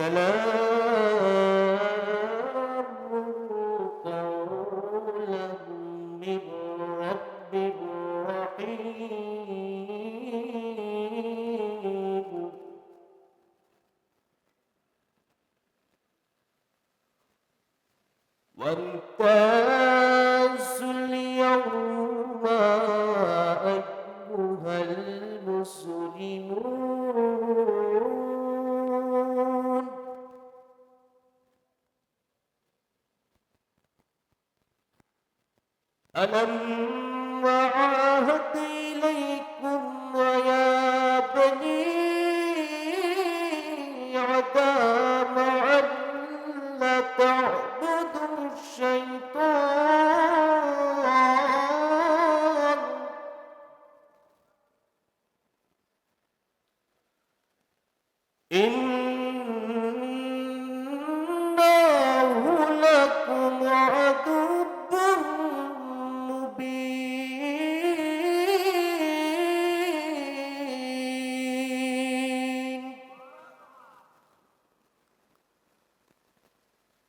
سلام قولا من رب رحيم ألم عاهد إليكم ويا بني عدام ألا تعبدوا الشيطان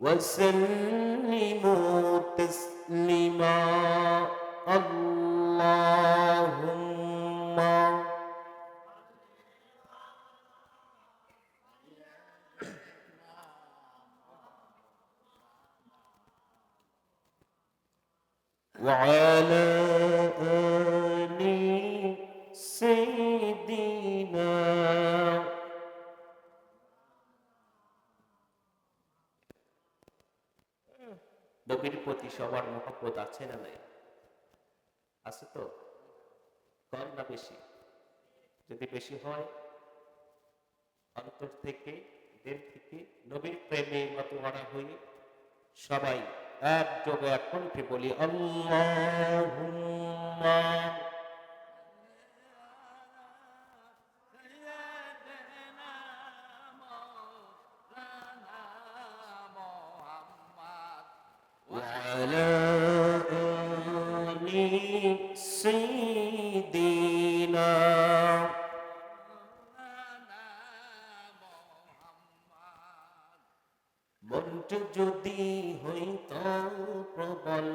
وسلموا تسليما اللهم وعلى নবীর প্রতি সবার মহব্বত আছে না নাই? আছে তো? কম না বেশি? যদি বেশি হয়, অন্তর থেকে দিল থেকে নবীর প্রেমে মতোয়ারা হই সবাই এক যোগে এক কণ্ঠে বলি, আল্লাহুম্মা মনটা যদি হইত প্রবল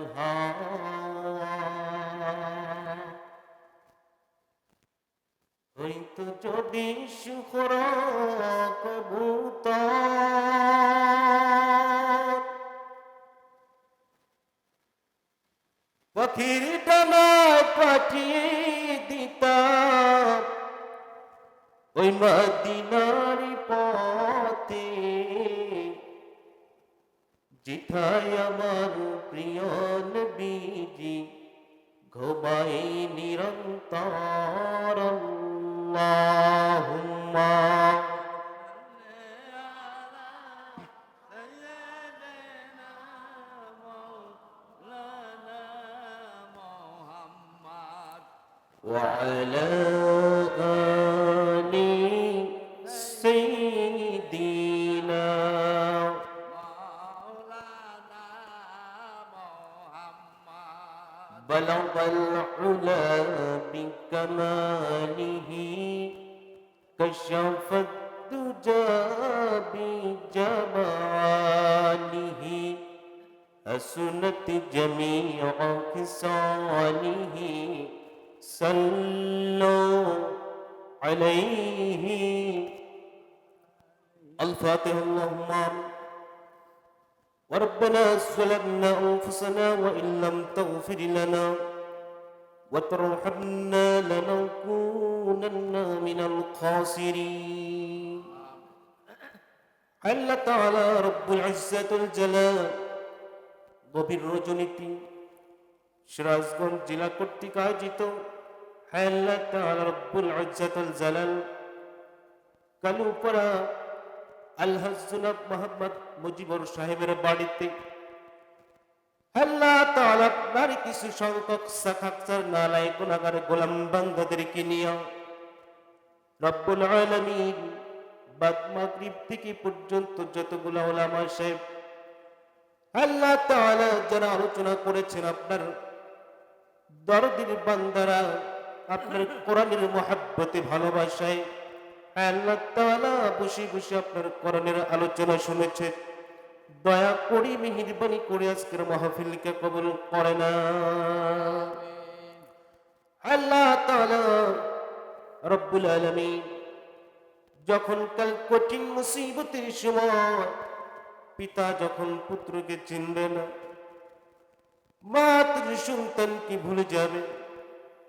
হইত যদি শুক্র কবুতর। পাখির ডানা পাঠিয়ে দিতাম। ওই মদিনার পথে যেথায় আমার প্রিয় নবীজি ঘুমাই নিরন্তর আল্লাহুম্মা وعلى آل بلغ العلا بكماله كشف الدجى بجماله حسنت جميع خصاله صلوا عليه الفاتحة اللهم. وربنا ظلمنا أنفسنا وإن لم تغفر لنا وترحمنا لنكونن من الخاسرين আল্লাহ তাআলা রব্বুল ইজ্জাতুল জালাল গভীর রজনীতি সিরাজগঞ্জ জেলা কর্তৃক আয়োজিত আল্লাহ তাআলা রব্বুল ইজ্জাতুল জালাল কালুপাড়া আলহাজ মোহাম্মদ মুজিবুর সাহেবের বাড়িতে। আল্লাহ তাআলা আপনার কিছু সংখ্যক সাখাকসার নালায় গুনাহগার গোলাম বান্দাদেরকে নিয়ে রব্বুল আলামিন বাদ মাগরিব থেকে পর্যন্ত যতগুলো ওলামা সাহেব আল্লাহ তাআলা যারা আলোচনা করেছেন আপনার দরদির বান্দারা আপনার কোরআনের মহাব্বতে ভালোবাসায় আল্লাহ তাআলা বসে বসে আপনার কোরআনের আলোচনা শুনেছে। দয়া করি মেহেরবানি করে আজকের মাহফিলকে কবুল করে না। আল্লাহ তাআলা রব্বুল আলামিন যখন কাল কঠিন মুসিবতের সময় পিতা যখন পুত্রকে চিনবে না মা তার সন্তানকে ভুলে যাবে,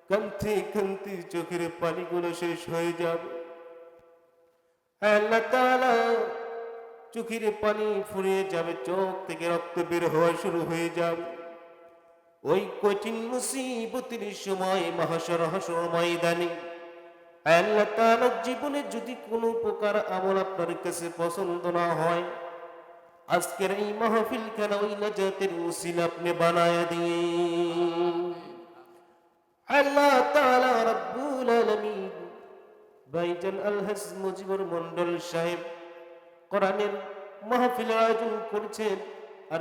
কান্তি কান্তি চোখের পানিগুলো শেষ হয়ে যাবে। আল্লাহ তাআলা চোখের পানি ফুরিয়ে যাবে, চোখ থেকে রক্ত বের হওয়া শুরু হয়ে যাবে। ওই কঠিন মুসিবতের সময় মহাসর হাসর ময়দানে আল্লাহ তাআলার জীবনে যদি কোনো প্রকার আমল আপনার কাছে পছন্দ না হয়, আজকের এই মাহফিল কেন ওই নাজাতের উসিল আপনি বানায় দিয়ে আল্লাহ তাআলা রব্বুল আলামিন ভাইজান আলহাজ মুজিবুর মন্ডল সাহেব কোরআনের মাহফিল আয়োজন করছেন আর